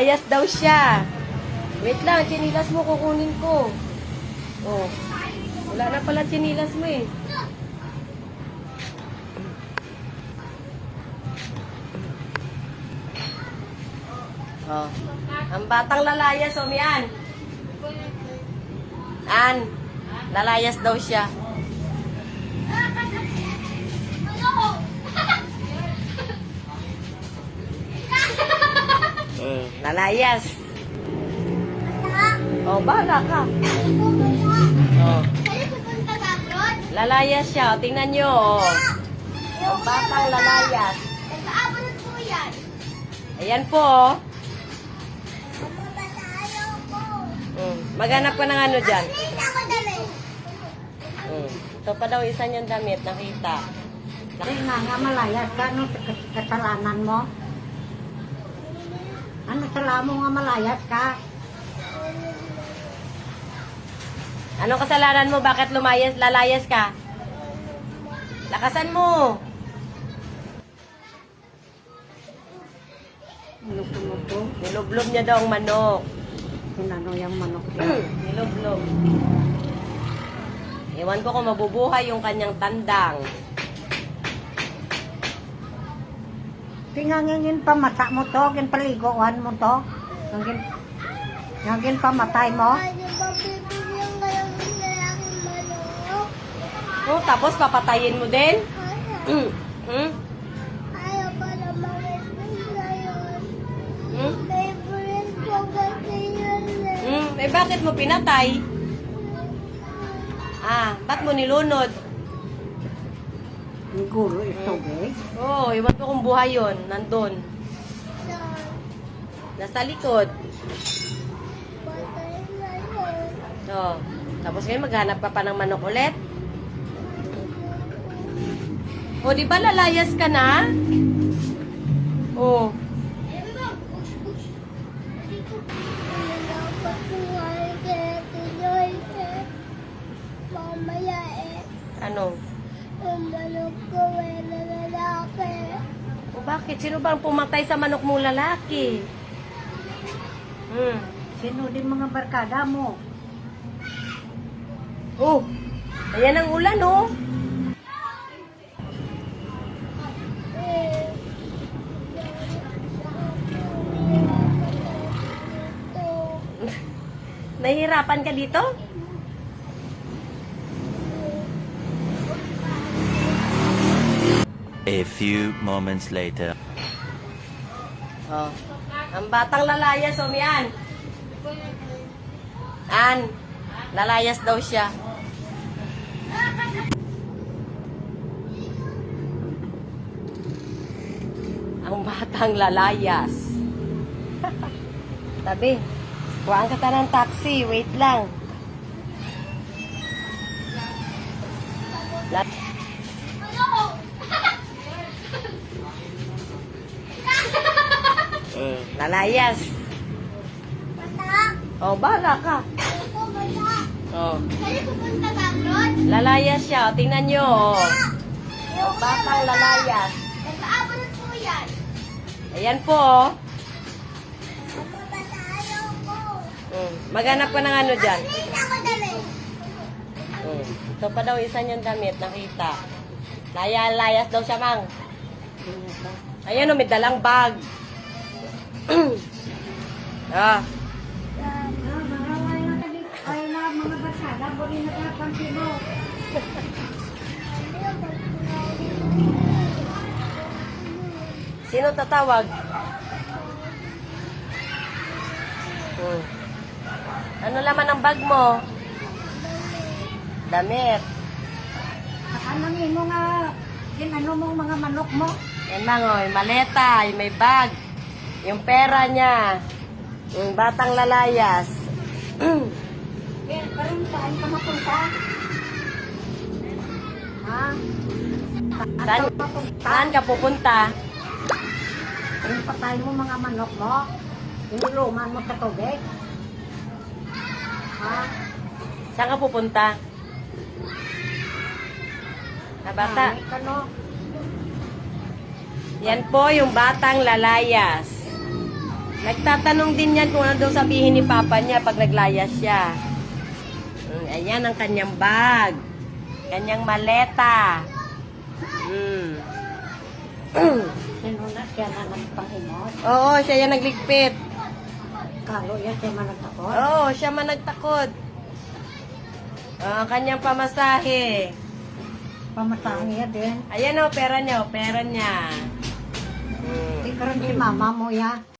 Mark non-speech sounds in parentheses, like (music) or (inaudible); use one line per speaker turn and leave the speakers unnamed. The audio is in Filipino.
Ayas daw siya. Wait lang, chinilas mo kukunin ko. Oh. Wala na pala chinilas mo eh. Oh. Ang batang lalayas, oh, mian. An, lalayas daw siya. Lalayas. Oh, bala ka. Oh. Lalayas siya. O, tingnan nyo. Oh. Ang batang lalayas. Ayan po. Oh. Mm. Maghanap ka ng ano dyan. Mm. Ito pa daw isa niyang damit. Nakita.
Ay, nga nga malayas ka, no? Kat- Kasalanan mo. Ano sala mo nga malayas ka?
Anong kasalanan mo? Bakit lumayas, lalayas ka? Lakasan mo.
Ano ko mo to?
Nilublob niya daw ang manok.
Sinano yung manok niya? (clears throat)
Nilublob. Ewan ko kung mabubuhay yung kanyang tandang.
Tingangingin pa mata mo to, gin paliguan mo to. Ngin ngin pa matay mo.
Oh, tapos papatayin mo din? Mm. Hmm? Hmm? Hmm? Eh, bakit mo pinatay? Ah, ba't mo nilunod?
Ang gulo ito, eh.
Oo, oh, iwan ko kung buhay yun. Nandun. Nasa likod. Oo. Tapos ngayon maghanap ka pa ng manok ulit. O, di ba lalayas ka na? Oo.
Mamaya eh,
Ano?
ang eh, na lalaki.
O bakit? Sino ba ang pumatay sa manok mo lalaki? Hmm.
Sino din mga barkada mo?
Oh, ayan ang ulan, oh. (laughs) Nahihirapan ka dito?
A few moments later.
Oh. Ang batang lalayas, oh, mian. An, lalayas daw siya. Ang batang lalayas. (laughs) Tabi, kuhaan ka ta ng taxi. Wait lang. Mm, lalayas.
Bata,
Oh, bala ka.
ako bata.
Oh.
Kaya pupunta ka abroad?
Lalayas siya. O, tingnan nyo. Oh.
Yung
Batang lalayas.
Nag-abroad po yan.
Ayan po. oh.
Bata.
Mm. Maghanap ka ng ano dyan. Mm. Ito pa daw isa niyang damit. Nakita. Laya, layas daw siya, mang. Ayan o, may dalang bag. (clears throat) ah.
Sino.
Tatawag? Hmm. Ano laman ang bag mo? Damit.
Ano mo nga, ginano mo mga manok mo?
Yan lang o, yung maleta, yung may bag, yung pera niya, yung batang lalayas. (clears throat)
Eh, parang saan ka mapunta? Ha?
Saan, saan ka pupunta?
Yung patay mo mga manok mo? Inuluman mo sa tubig? Ha?
Saan ka pupunta? Na bata?
Ay, Ano?
Yan po yung batang lalayas. Nagtatanong din yan kung ano daw sabihin ni Papa niya pag naglayas siya. Mm, ayan ang kanyang bag. Kanyang maleta. Mm.
Sino na siya na nagpahimot? (clears throat)
Oo, siya yan nagligpit.
Kalo yan siya managtakot.
Oo, siya man nagtakod. Ah, ang kanyang pamasahe.
Pamasahan niya din.
Ayan o, pera niya, o, pera niya.
Ikaroon si mama mo ya.